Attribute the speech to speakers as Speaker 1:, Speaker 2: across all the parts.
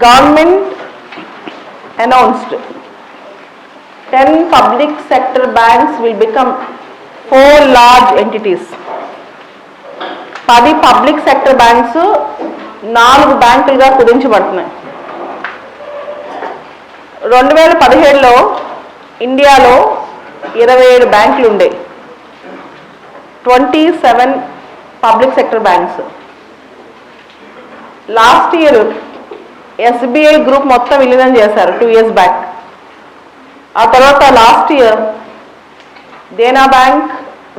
Speaker 1: government announced 10 public sector banks will become four large entities. పది public sector banks నాలుగు బ్యాంకులుగా కుదించబడుతున్నాయి. రెండు వేల పదిహేడులో ఇండియాలో ఇరవై ఏడు బ్యాంకులు ఉండే. Twenty seven public sector banks last year SBI group మొత్తం విలీనం చేశారు టూ ఇయర్స్ బ్యాక్ ఆ తర్వాత last year Dena bank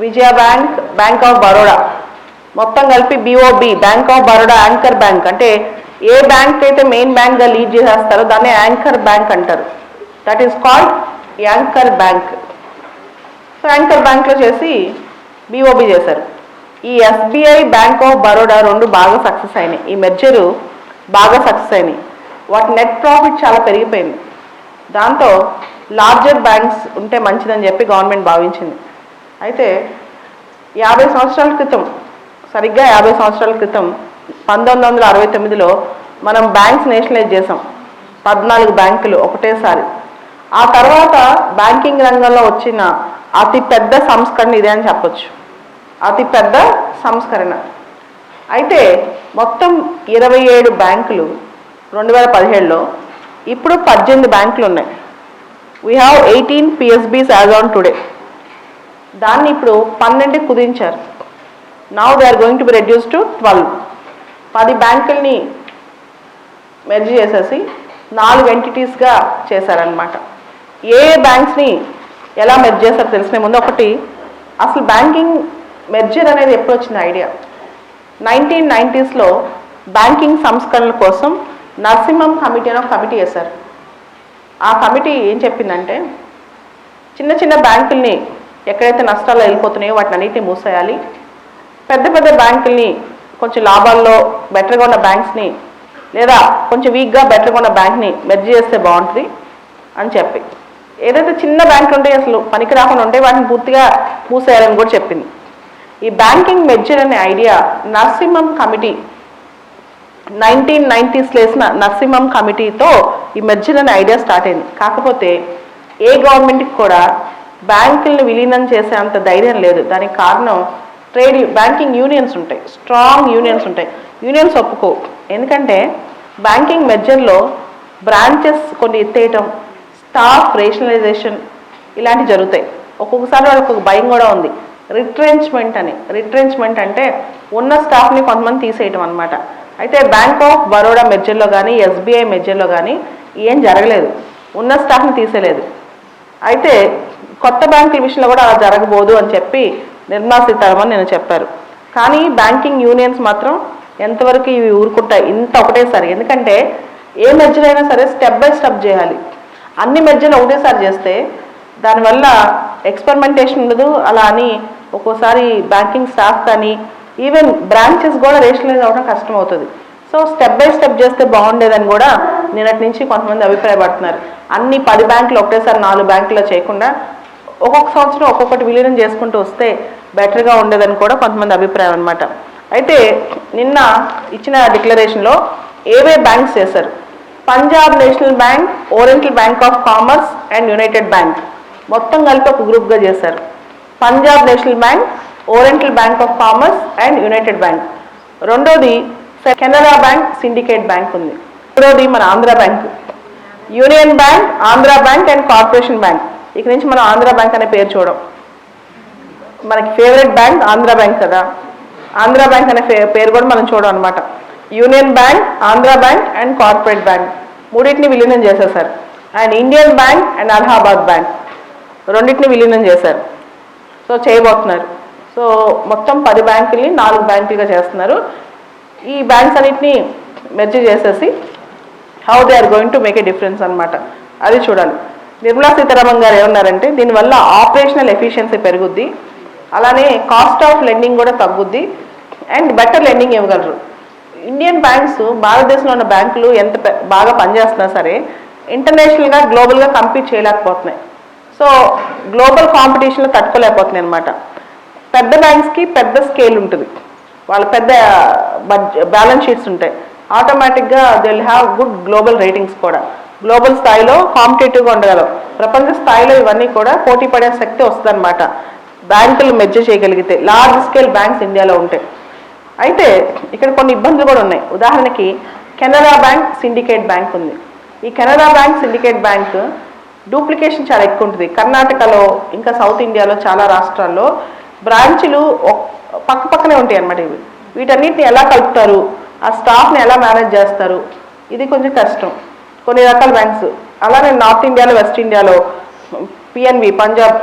Speaker 1: Vijaya bank bank of Baroda మొత్తం కలిపి BOB bank of Baroda anchor bank అంటే ఏ బ్యాంక్ అయితే మెయిన్ బ్యాంక్గా లీడ్ చేసేస్తారో దాన్ని యాంకర్ బ్యాంక్ అంటారు. That is called anchor bank so anchor బ్యాంక్లో చేసి బీఓబి చేశారు. ఈ ఎస్బీఐ బ్యాంక్ ఆఫ్ బరోడా రెండు బాగా సక్సెస్ అయినాయి. ఈ మెర్జరు బాగా సక్సెస్ అయినాయి. వాటి నెట్ ప్రాఫిట్ చాలా పెరిగిపోయింది. దాంతో లార్జర్ బ్యాంక్స్ ఉంటే మంచిదని చెప్పి గవర్నమెంట్ భావించింది. అయితే యాభై సంవత్సరాల క్రితం సరిగ్గా యాభై సంవత్సరాల క్రితం పంతొమ్మిది వందల అరవై తొమ్మిదిలో మనం బ్యాంక్స్ నేషనలైజ్ చేసాం పద్నాలుగు బ్యాంకులు ఒకటేసారి. ఆ తర్వాత బ్యాంకింగ్ రంగంలో వచ్చిన అతి పెద్ద సంస్కరణ ఇదే అని చెప్పొచ్చు. అతి పెద్ద సంస్కరణ. అయితే మొత్తం ఇరవై ఏడు బ్యాంకులు రెండు వేల పదిహేడులో ఇప్పుడు పద్దెనిమిది బ్యాంకులు ఉన్నాయి. We have eighteen PSBs as on today దాన్ని ఇప్పుడు పన్నెండుకి కుదించారు. Now they are going to be reduce to twelve పది బ్యాంకుల్ని మెర్జ్ చేసేసి నాలుగు ఎంటిటీస్గా చేశారనమాట ఏ బ్యాంక్స్ని ఎలా మెర్జ్ చేశారో తెలిసిన ముందు ఒకటి అసలు బ్యాంకింగ్ మెర్జర్ అనేది ఎప్పుడు వచ్చింది? ఐడియా. నైన్టీన్ నైంటీస్లో బ్యాంకింగ్ సంస్కరణల కోసం నరసింహం కమిటీ అని ఒక కమిటీ వేశారు ఆ కమిటీ ఏం చెప్పిందంటే చిన్న చిన్న బ్యాంకుల్ని ఎక్కడైతే నష్టాలు వెళ్ళిపోతున్నాయో వాటిని అన్నిటిని మూసేయాలి. పెద్ద పెద్ద బ్యాంకుల్ని కొంచెం లాభాల్లో బెటర్గా ఉన్న బ్యాంక్స్ని లేదా కొంచెం వీక్గా బెటర్గా ఉన్న బ్యాంక్ని మెర్జ్ చేస్తే బాగుంటుంది అని చెప్పి. ఏదైతే చిన్న బ్యాంకులు ఉంటాయి అసలు పనికి రాకుండా ఉంటే వాటిని పూర్తిగా మూసేయాలని కూడా చెప్పింది. ఈ బ్యాంకింగ్ మెర్జర్ అనే ఐడియా నర్సింహం కమిటీ నైన్టీన్ నైంటీస్లో వేసిన నర్సింహం కమిటీతో ఈ మెర్జర్ అనే ఐడియా స్టార్ట్ అయింది. కాకపోతే ఏ గవర్నమెంట్కి కూడా బ్యాంకులను విలీనం చేసే అంత ధైర్యం లేదు. దానికి కారణం ట్రేడ్ బ్యాంకింగ్ యూనియన్స్ ఉంటాయి. స్ట్రాంగ్ యూనియన్స్ ఉంటాయి. యూనియన్స్ ఒప్పుకో. ఎందుకంటే బ్యాంకింగ్ మెర్జర్లో బ్రాంచెస్ కొన్ని ఎత్తేయటం స్టాఫ్ రేషనలైజేషన్ ఇలాంటివి జరుగుతాయి. ఒక్కొక్కసారి వాళ్ళకి ఒక భయం కూడా ఉంది. రిట్రెంచ్మెంట్ అని. రిట్రెంచ్మెంట్ అంటే ఉన్న స్టాఫ్ని కొంతమంది తీసేయటం అనమాట అయితే బ్యాంక్ ఆఫ్ బరోడా మెర్జర్లో కానీ ఎస్బీఐ మెర్జర్లో కానీ ఏం జరగలేదు. ఉన్న స్టాఫ్ని తీసేయలేదు. అయితే కొత్త బ్యాంకుల విషయంలో కూడా అలా జరగబోదు అని చెప్పి నిర్మలా సీతారామన్ నేను చెప్పారు. కానీ బ్యాంకింగ్ యూనియన్స్ మాత్రం ఎంతవరకు ఇవి ఊరుకుంటాయి ఇంత ఒకటేసారి. ఎందుకంటే ఏ మెర్జర్ అయినా సరే స్టెప్ బై స్టెప్ చేయాలి. అన్ని మెర్జర్లు ఒకటేసారి చేస్తే దానివల్ల ఎక్స్పెరిమెంటేషన్ ఉండదు. అలా అని ఒక్కోసారి బ్యాంకింగ్ స్టాఫ్ కానీ ఈవెన్ బ్రాంచెస్ కూడా రేషనలైజ్ అవ్వడం కష్టం అవుతుంది సో స్టెప్ బై స్టెప్ చేస్తే బాగుండేదని కూడా నిన్నటి నుంచి కొంతమంది అభిప్రాయపడుతున్నారు. అన్ని పది బ్యాంకులు ఒకటేసారి నాలుగు బ్యాంకులో చేయకుండా ఒక్కొక్క సంవత్సరం ఒక్కొక్కటి విలీనం చేసుకుంటూ వస్తే బెటర్గా ఉండేదని కూడా కొంతమంది అభిప్రాయం అనమాట అయితే నిన్న ఇచ్చిన డిక్లరేషన్లో ఏవే బ్యాంక్స్ చేశారు? Punjab national bank oriental bank of commerce and united bank మొత్తం కలిపి ఒక గ్రూప్గా చేశారు. Punjab national bank oriental bank of commerce and united bank రెండోది కెనరా బ్యాంక్ సిండికేట్ బ్యాంక్ ఉంది. మూడోది మన Andhra bank union bank Andhra bank and corporation bank ఇక నుంచి మనం ఆంధ్ర బ్యాంక్ అనే పేరు చూడం. మనకి ఫేవరెట్ బ్యాంక్ ఆంధ్ర బ్యాంక్ కదా. ఆంధ్ర బ్యాంక్ అనే పేరు కూడా మనం చూడం అనమాట union bank Andhra bank and corporate bank మూడింటిని విలీనం చేసేసారు. And Indian bank and Allahabad bank రెండింటిని విలీనం చేశారు. సో చేయబోతున్నారు. సో మొత్తం పది బ్యాంకుల్ని నాలుగు బ్యాంకులుగా చేస్తున్నారు. ఈ బ్యాంక్స్ అన్నిటిని మెర్జ్ చేసేసి how they are going to make a difference అనమాట అది చూడాలి. నిర్మలా సీతారామన్ గారు ఏమన్నారంటే దీనివల్ల ఆపరేషనల్ ఎఫిషియన్సీ పెరుగుద్ది. అలానే కాస్ట్ ఆఫ్ లెండింగ్ కూడా తగ్గుద్ది. అండ్ బెటర్ లెండింగ్ ఇవ్వగలరు. ఇండియన్ బ్యాంక్స్ భారతదేశంలో ఉన్న బ్యాంకులు ఎంత బాగా పనిచేస్తున్నా సరే ఇంటర్నేషనల్గా గ్లోబల్గా కంపీట్ చేయలేకపోతున్నాయి. సో గ్లోబల్ కాంపిటీషన్లో తట్టుకోలేకపోతున్నాయి అనమాట పెద్ద బ్యాంక్స్కి పెద్ద స్కేల్ ఉంటుంది. వాళ్ళ పెద్ద బ్యాలెన్స్ షీట్స్ ఉంటాయి. ఆటోమేటిక్గా they will have good global ratings కూడా. గ్లోబల్ స్థాయిలో కాంపిటేటివ్గా ఉండగలవు. ప్రపంచ స్థాయిలో ఇవన్నీ కూడా పోటీ పడే శక్తి వస్తుందన్నమాట. బ్యాంకులు మెజ్జ చేయగలిగితే లార్జ్ స్కేల్ బ్యాంక్స్ ఇండియాలో ఉంటాయి అయితే ఇక్కడ కొన్ని ఇబ్బందులు కూడా ఉన్నాయి. ఉదాహరణకి కెనరా బ్యాంక్ సిండికేట్ బ్యాంక్ ఉంది. ఈ Canara bank syndicate bank duplication చాలా ఎక్కువ ఉంటుంది. కర్ణాటకలో ఇంకా సౌత్ ఇండియాలో చాలా రాష్ట్రాల్లో బ్రాంచులు పక్క పక్కనే ఉంటాయి అన్నమాట ఇవి. వీటన్నిటిని ఎలా కలుపుతారు? ఆ స్టాఫ్ని ఎలా మేనేజ్ చేస్తారు? ఇది కొంచెం కష్టం. కొన్ని రకాల బ్యాంక్స్ అలానే నార్త్ ఇండియాలో వెస్ట్ ఇండియాలో PNB Punjab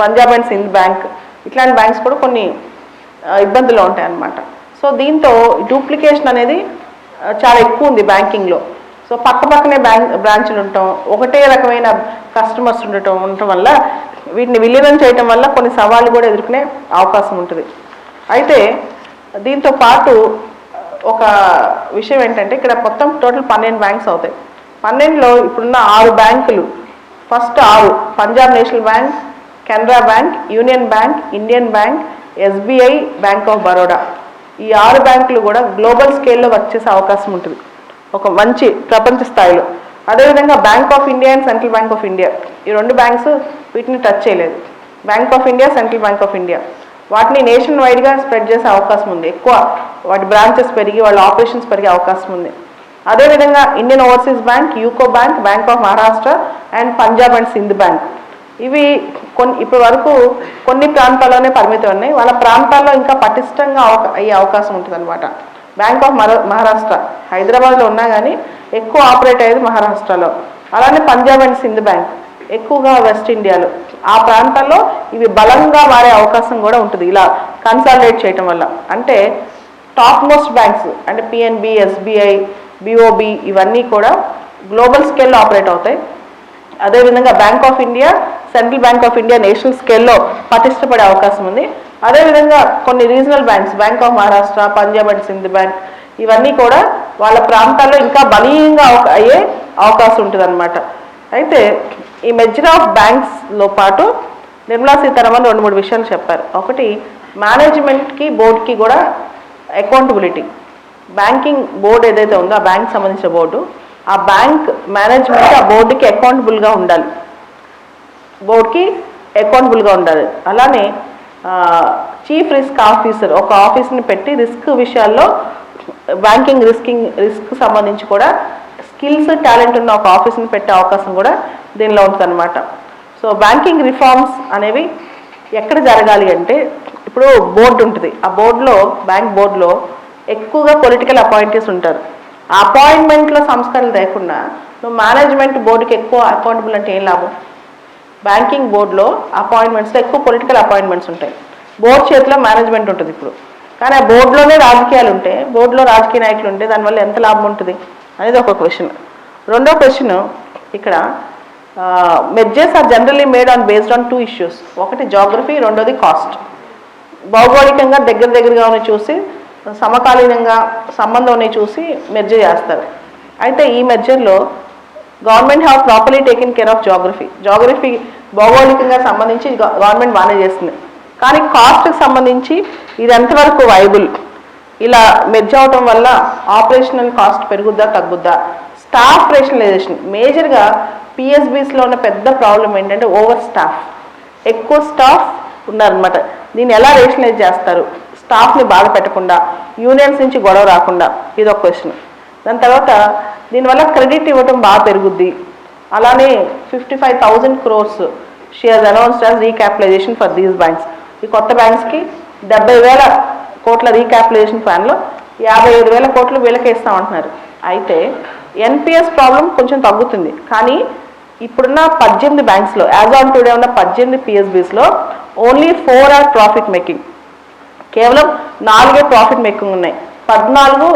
Speaker 1: Punjab and Sindh bank ఇట్లాంటి బ్యాంక్స్ కూడా కొన్ని ఇబ్బందులు ఉంటాయి అన్నమాట సో దీంతో డూప్లికేషన్ అనేది చాలా ఎక్కువ ఉంది బ్యాంకింగ్లో. సో పక్క పక్కనే బ్యాంక్ బ్రాంచ్లు ఉండటం ఒకటే రకమైన కస్టమర్స్ ఉండటం ఉండటం వల్ల వీటిని విలీనం చేయటం వల్ల కొన్ని సవాళ్ళు కూడా ఎదుర్కొనే అవకాశం ఉంటుంది. అయితే దీంతో పాటు ఒక విషయం ఏంటంటే ఇక్కడ మొత్తం టోటల్ పన్నెండు బ్యాంక్స్ అవుతాయి. పన్నెండులో ఇప్పుడున్న ఆరు బ్యాంకులు ఫస్ట్ ఆరు Punjab national bank Canara bank union bank Indian bank SBI bank of Baroda. ఈ ఆరు బ్యాంకులు కూడా గ్లోబల్ స్కేల్లో వర్క్ చేసే అవకాశం ఉంటుంది. ఒక మంచి ప్రపంచ స్థాయిలో. అదేవిధంగా bank of India and central bank of India ఈ రెండు బ్యాంక్స్ వీటిని టచ్ చేయలేదు. Bank of India central bank of India వాటిని నేషన్ వైడ్గా స్ప్రెడ్ చేసే అవకాశం ఉంది. ఎక్కువ వాటి బ్రాంచెస్ పెరిగి వాళ్ళ ఆపరేషన్స్ పెరిగే అవకాశం ఉంది. అదేవిధంగా Indian overseas bank UCO bank bank of Maharashtra and Punjab and Sindh bank ఇవి కొన్ని ఇప్పటి వరకు కొన్ని ప్రాంతాల్లోనే పరిమితం ఉన్నాయి. వాళ్ళ ప్రాంతాల్లో ఇంకా పటిష్టంగా అయ్యే అవకాశం ఉంటుంది అనమాట బ్యాంక్ ఆఫ్ మహారాష్ట్ర హైదరాబాద్లో ఉన్నా కానీ ఎక్కువ ఆపరేట్ అయ్యేది మహారాష్ట్రలో. అలానే పంజాబ్ అండ్ సింధ్ బ్యాంక్. ఎక్కువగా వెస్ట్ ఇండియాలో. ఆ ప్రాంతాల్లో ఇవి బలంగా మారే అవకాశం కూడా ఉంటుంది. ఇలా కన్సాలిడేట్ చేయటం వల్ల. అంటే టాప్ మోస్ట్ బ్యాంక్స్ అంటే పిఎన్బి ఎస్బీఐ బిఓబి ఇవన్నీ కూడా గ్లోబల్ స్కేల్లో ఆపరేట్ అవుతాయి. అదేవిధంగా bank of India central bank of India national స్కేల్లో పటిష్టపడే అవకాశం ఉంది. అదేవిధంగా కొన్ని regional banks bank of Maharashtra Punjab and Sindh bank ఇవన్నీ కూడా వాళ్ళ ప్రాంతాల్లో ఇంకా బలీయంగా అవ- అయ్యే అవకాశం ఉంటుంది అయితే ఈ మెజర్ ఆఫ్ బ్యాంక్స్లో పాటు నిర్మలా సీతారామన్ రెండు మూడు విషయాలు చెప్పారు. ఒకటి మేనేజ్మెంట్కి బోర్డుకి కూడా అకౌంటబిలిటీ బ్యాంకింగ్ బోర్డు ఏదైతే ఉందో ఆ బ్యాంక్ సంబంధించిన బోర్డు ఆ బ్యాంక్ మేనేజ్మెంట్ ఆ బోర్డుకి అకౌంటబుల్గా ఉండాలి. బోర్డుకి అకౌంటబుల్గా ఉండాలి. అలానే చీఫ్ రిస్క్ ఆఫీసర్ ఒక ఆఫీస్ని పెట్టి రిస్క్ విషయాల్లో బ్యాంకింగ్ రిస్కింగ్ రిస్క్ సంబంధించి కూడా స్కిల్స్ టాలెంట్ ఉన్న ఒక ఆఫీస్ని పెట్టే అవకాశం కూడా దీనిలో ఉంటుందన్నమాట సో బ్యాంకింగ్ రిఫార్మ్స్ అనేవి ఎక్కడ జరగాలి అంటే ఇప్పుడు బోర్డు ఉంటుంది. ఆ బోర్డులో బ్యాంక్ బోర్డులో ఎక్కువగా పొలిటికల్ అపాయింటీస్ ఉంటారు. ఆ అపాయింట్మెంట్లో సంస్కరణ లేకుండా నువ్వు మేనేజ్మెంట్ బోర్డుకి ఎక్కువ అకౌంటబుల్ అంటే ఏం లాభం? బ్యాంకింగ్ బోర్డులో అపాయింట్మెంట్స్లో ఎక్కువ పొలిటికల్ అపాయింట్మెంట్స్ ఉంటాయి. బోర్డు చేతిలో మేనేజ్మెంట్ ఉంటుంది ఇప్పుడు. కానీ ఆ బోర్డులోనే రాజకీయాలు ఉంటే బోర్డులో రాజకీయ నాయకులు ఉంటే దానివల్ల ఎంత లాభం ఉంటుంది అనేది ఒక క్వశ్చన్ రెండో క్వశ్చన్ ఇక్కడ merges are generally made on based on two issues ఒకటి జాగ్రఫీ రెండోది కాస్ట్ భౌగోళికంగా దగ్గర దగ్గరగా ఉన్నవి చూసి సమకాలీనంగా సంబంధం ఉన్నవి చూసి మెర్జ్ చేస్తారు. అయితే ఈ మెర్జర్లో government have properly taken care of geography geography భౌగోళికంగా సంబంధించి గ- గవర్నమెంట్ బాగానే చేస్తుంది. కానీ కాస్ట్కి సంబంధించి ఇది ఎంతవరకు వైబుల్ ఇలా మెర్జ్ అవటం వల్ల ఆపరేషనల్ కాస్ట్ పెరుగుద్దా తగ్గుద్దా? స్టాఫ్ రేషనలైజేషన్ మేజర్గా పిఎస్బీస్లో ఉన్న పెద్ద ప్రాబ్లం ఏంటంటే ఓవర్ స్టాఫ్ ఎక్కువ స్టాఫ్ ఉన్నారనమాట దీన్ని ఎలా రేషనలైజ్ చేస్తారు? స్టాఫ్ని బాధ పెట్టకుండా యూనియన్స్ నుంచి గొడవ రాకుండా. ఇది ఒక క్వశ్చన్ దాని తర్వాత దీనివల్ల క్రెడిట్ ఇవ్వటం బాగా పెరుగుద్ది. అలానే fifty five thousand crores she has announced as recapitalization for these banks ఈ కొత్త బ్యాంక్స్కి డెబ్బై వేల కోట్ల రీక్యాపిటలైజేషన్ ప్లాన్లో యాభై ఐదు వేల కోట్లు వీళ్ళకేస్తామంటున్నారు. అయితే ఎన్పిఎస్ ప్రాబ్లం కొంచెం తగ్గుతుంది. కానీ ఇప్పుడున్న పద్దెనిమిది బ్యాంక్స్లో యాజ్ ఆన్ టుడే ఉన్న పద్దెనిమిది పిఎస్బీస్లో only four are profit making కేవలం నాలుగే ప్రాఫిట్ మేకింగ్ ఉన్నాయి. పద్నాలుగు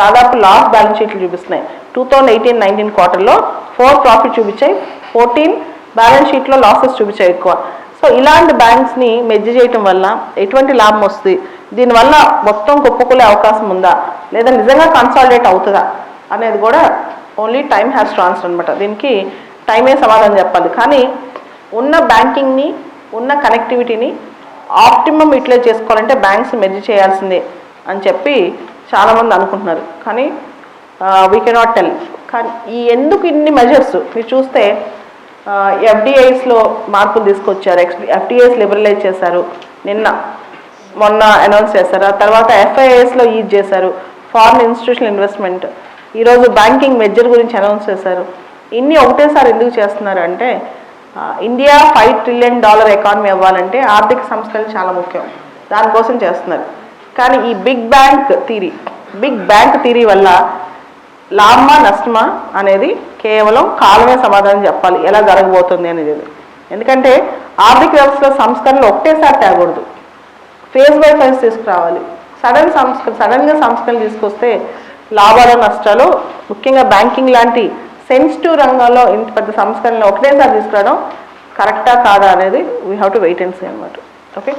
Speaker 1: దాదాపు లాస్ బ్యాలెన్స్ షీట్లు చూపిస్తున్నాయి. టూ థౌజండ్ ఎయిటీన్ నైన్టీన్ క్వార్టర్లో ఫోర్ ప్రాఫిట్ చూపించాయి. ఫోర్టీన్ బ్యాలెన్స్ షీట్లో లాసెస్ చూపించాయి ఎక్కువ. సో ఇలాంటి బ్యాంక్స్ని మెజ్జి చేయటం వల్ల ఎటువంటి లాభం వస్తుంది? దీనివల్ల మొత్తం కుప్పకూలే అవకాశం ఉందా? లేదా నిజంగా కన్సాలిడేట్ అవుతుందా? అనేది కూడా ఓన్లీ టైం హ్యాస్ ట్రాన్స్ఫర్ అనమాట దీనికి టైమే సమాధానం చెప్పాలి. కానీ ఉన్న బ్యాంకింగ్ని ఉన్న కనెక్టివిటీని ఆప్టిమం యూటిలైజ్ చేసుకోవాలంటే బ్యాంక్స్ మెర్జ్ చేయాల్సిందే అని చెప్పి చాలామంది అనుకుంటున్నారు. కానీ వీ కెనాట్ టెల్ కానీ ఈ ఎందుకు ఇన్ని మెజర్స్ మీరు చూస్తే ఎఫ్డిఐస్లో మార్పులు తీసుకొచ్చారు. ఎఫ్డిఐస్ లిబరలైజ్ చేశారు. నిన్న మొన్న అనౌన్స్ చేశారు. ఆ తర్వాత ఎఫ్ఐఎస్లో ఈజ్ చేశారు. ఫారిన్ ఇన్స్టిట్యూషనల్ ఇన్వెస్ట్మెంట్ ఈరోజు బ్యాంకింగ్ మెజర్ గురించి అనౌన్స్ చేశారు. ఇన్ని ఒకటేసారి ఎందుకు చేస్తున్నారు అంటే India five trillion dollar economy అవ్వాలంటే ఆర్థిక సంస్థలు చాలా ముఖ్యం. దానికోసం చేస్తున్నారు. కానీ ఈ big bank theory big bank theory వల్ల లాభమా నష్టమా అనేది కేవలం కాలమే సమాధానం చెప్పాలి. ఎలా జరగబోతుంది అనేది. ఎందుకంటే ఆర్థిక వ్యవస్థలో సంస్కరణలు ఒకటేసారి తేకూడదు. ఫేజ్ బై ఫేజ్ తీసుకురావాలి. సడన్ సంస్కరణ సడన్గా సంస్కరణలు తీసుకొస్తే లాభాలు నష్టాలు ముఖ్యంగా బ్యాంకింగ్ లాంటి సెన్సిటివ్ రంగంలో ఇంత పెద్ద సంస్కరణలు ఒకటేసారి తీసుకురావడం కరెక్టా కాదా అనేది we have to wait and see అనమాట ఓకే